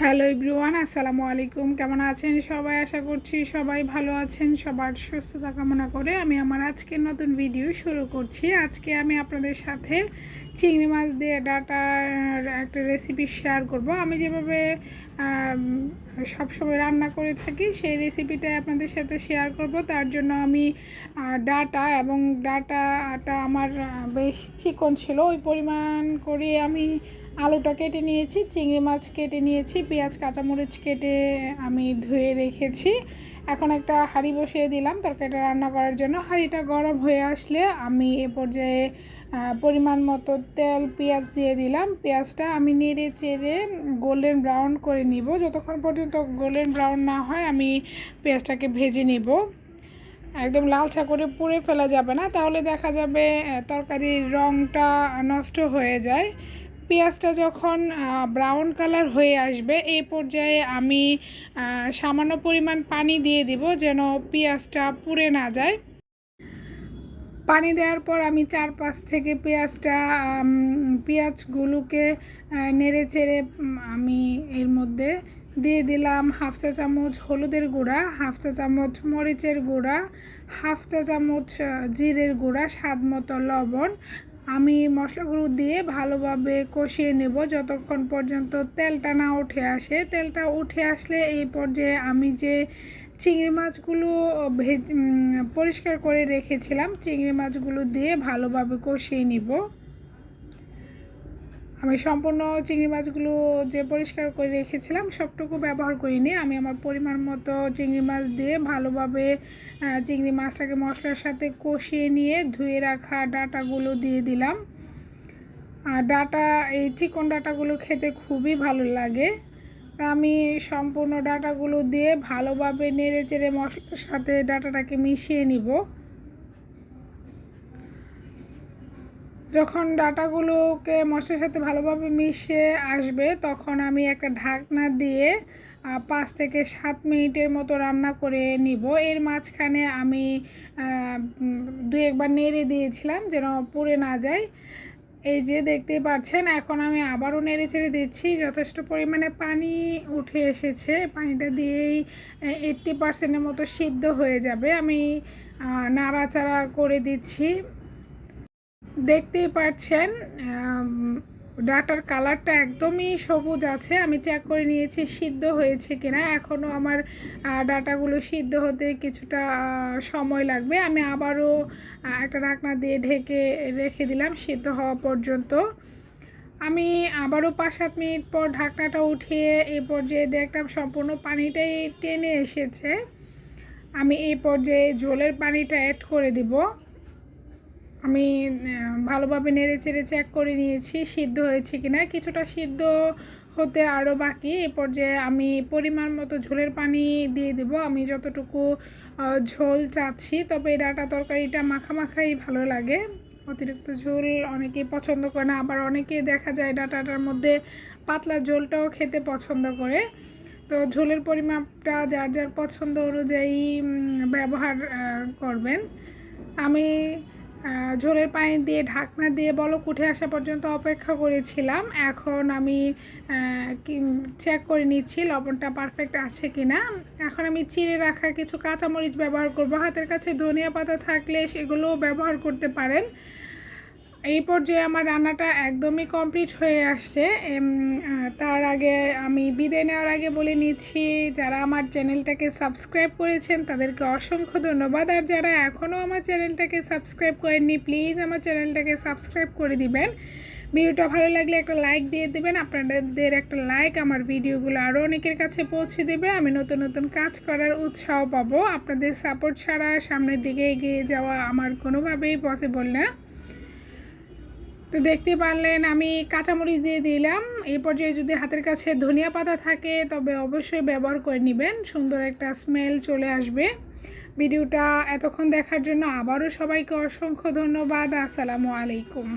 Hello ইব্রুয়ান আসসালামু আলাইকুম। কেমন আছেন সবাই? আশা করছি সবাই ভালো আছেন। সবার সুস্থতা কামনা করে আমি আমার আজকের নতুন ভিডিও শুরু করছি। আজকে আমি আপনাদের সাথে চিংড়ি মাছ দিয়ে ডাটার একটা রেসিপি শেয়ার করব। আমি যেভাবে সবসময় রান্না করে থাকি, সেই রেসিপিটাই আপনাদের সাথে শেয়ার করব। তার জন্য আমি ডাটা এবং ডাটাটা আমার বেশ চিকন ছিল। ওই পরিমাণ করে আমি আলুটা কেটে নিয়েছি, চিংড়ি মাছ কেটে নিয়েছি, পেঁয়াজ, কাঁচামরিচ কেটে আমি ধুয়ে রেখেছি। এখন একটা হাঁড়ি বসিয়ে দিলাম তরকারিটা রান্না করার জন্য। হাঁড়িটা গরম হয়ে আসলে আমি এ পর্যায়ে পরিমাণ মতো তেল, পেঁয়াজ দিয়ে দিলাম। পেঁয়াজটা আমি নেড়ে চেড়ে গোল্ডেন ব্রাউন করে নিব। যতক্ষণ পর্যন্ত গোল্ডেন ব্রাউন না হয় আমি পেঁয়াজটাকে ভেজে নিব। একদম লালচা করে পুড়ে ফেলা যাবে না, তাহলে দেখা যাবে তরকারির রঙটা নষ্ট হয়ে যায়। পেঁয়াজটা যখন ব্রাউন কালার হয়ে আসবে এই পর্যায়ে আমি সামান্য পরিমাণ পানি দিয়ে দিব যেন পেঁয়াজটা পুড়ে না যায়। পানি দেওয়ার পর আমি চার পাঁচ থেকে পেঁয়াজটা পেঁয়াজগুলোকে নেড়ে চেড়ে আমি এর মধ্যে দিয়ে দিলাম হাফ চা চামচ হলুদের গুঁড়া, হাফ চা চামচ মরিচের গুঁড়া, হাফ চা চামচ জিরের গুঁড়া, স্বাদ মতো লবণ আমি মশলাগুলো দিয়ে ভালোভাবে কষিয়ে নেব যতক্ষণ পর্যন্ত তেলটা না উঠে আসে। তেলটা উঠে আসলে এই পর্যায়ে আমি যে চিংড়ি মাছগুলো পরিষ্কার করে রেখেছিলাম, চিংড়ি মাছগুলো দিয়ে ভালোভাবে কষিয়ে নিব। আমি সম্পূর্ণ চিংড়ি মাছগুলো যে পরিষ্কার করে রেখেছিলাম, সবটুকু ব্যবহার করিনি। আমি আমার পরিমাণ মতো চিংড়ি মাছ দিয়ে ভালোভাবে চিংড়ি মাছটাকে মশলার সাথে কষিয়ে নিয়ে ধুয়ে রাখা ডাটাগুলো দিয়ে দিলাম। আর ডাটা, এই চিকন ডাটাগুলো খেতে খুবই ভালো লাগে। আমি সম্পূর্ণ ডাটাগুলো দিয়ে ভালোভাবে নেড়ে চেড়ে মশলার সাথে ডাটাটাকে মিশিয়ে নিব। যখন ডাটাগুলোকে মশলার সাথে ভালোভাবে মিশে আসবে, তখন আমি একটা ঢাকনা দিয়ে পাঁচ থেকে সাত মিনিটের মতো রান্না করে নিব। এর মাঝখানে আমি দু একবার নেড়ে দিয়েছিলাম যেন পুড়ে না যায়। এই যে দেখতেই পাচ্ছেন, এখন আমি আবারও নেড়ে ছেড়ে দিচ্ছি। যথেষ্ট পরিমাণে পানি উঠে এসেছে। পানিটা দিয়েই এইট্টি পার্সেন্টের মতো সিদ্ধ হয়ে যাবে। আমি নাড়াচাড়া করে দিচ্ছি। দেখতেই পাচ্ছেন ডাটার কালারটা একদমই সবুজ আছে, আমি চেক করে নিয়েছি সিদ্ধ হয়েছে কিনা এখনও আমার ডাটাগুলো সিদ্ধ হতে কিছুটা সময় লাগবে, আমি আবারও একটা ঢাকনা দিয়ে ঢেকে রেখে দিলাম সিদ্ধ হওয়া পর্যন্ত। আমি আবারও পাঁচ সাত মিনিট পর ঢাকনাটা উঠিয়ে এই পর্যায়ে দেখলাম সম্পূর্ণ পানিটাই টেনে এসেছে, আমি এই পর্যায়ে ঝোলের পানিটা অ্যাড করে দিব। আমি ভালোভাবে নেড়ে চেড়ে চেক করে নিয়েছি, সিদ্ধ হয়েছে কিনা। কিছুটা সিদ্ধ হতে আরও বাকি। এ পর্যায়ে আমি পরিমাণ মতো ঝোলের পানি দিয়ে দেব। আমি যতটুকু ঝোল চাচ্ছি, তবে ডাটা তরকারিটা মাখামাখাই ভালো লাগে। অতিরিক্ত ঝোল অনেকেই পছন্দ করে না, আবার অনেকেই দেখা যায় ডাটাটার মধ্যে পাতলা ঝোলটাও খেতে পছন্দ করে। তো ঝোলের পরিমাপটা যার যার পছন্দ অনুযায়ী ব্যবহার করবেন। আমি ঝোলের পানি দিয়ে, ঢাকনা দিয়ে বলক উঠে আসা পর্যন্ত অপেক্ষা করেছিলাম। এখন আমি চেক করে নিচ্ছি লবণটা পারফেক্ট আছে কি না এখন আমি চিড়ে রাখা কিছু কাঁচামরিচ ব্যবহার করব। হাতের কাছে ধনিয়া পাতা থাকলে সেগুলোও ব্যবহার করতে পারেন। এই পর্যায়ে আমার রান্নাটা একদমই কমপ্লিট হয়ে আসছে। তার আগে আমি বিদায় নেওয়ার আগে বলে নিচ্ছি, যারা আমার চ্যানেলটাকে সাবস্ক্রাইব করেছেন, তাদেরকে অসংখ্য ধন্যবাদ। আর যারা এখনও আমার চ্যানেলটাকে সাবস্ক্রাইব করেননি প্লিজ আমার চ্যানেলটাকে সাবস্ক্রাইব করে দিবেন। ভিডিওটা ভালো লাগলে একটা লাইক দিয়ে দেবেন, আপনাদের একটা লাইক আমার ভিডিওগুলো আরও অনেকের কাছে পৌঁছে দেবে। আমি নতুন নতুন কাজ করার উৎসাহ পাবো। আপনাদের সাপোর্ট ছাড়া সামনের দিকে এগিয়ে যাওয়া আমার কোনোভাবেই পসিবল না। তো দেখতে পারলেন, আমি কাঁচামরিচ দিয়ে দিলাম। এই পর্যায়ে যদি হাতের কাছে ধনিয়া পাতা থাকে, তবে অবশ্যই ব্যবহার করে নেবেন। সুন্দর একটা স্মেল চলে আসবে। ভিডিওটা এতক্ষণ দেখার জন্য আবারও সবাইকে অসংখ্য ধন্যবাদ। আসসালামু আলাইকুম।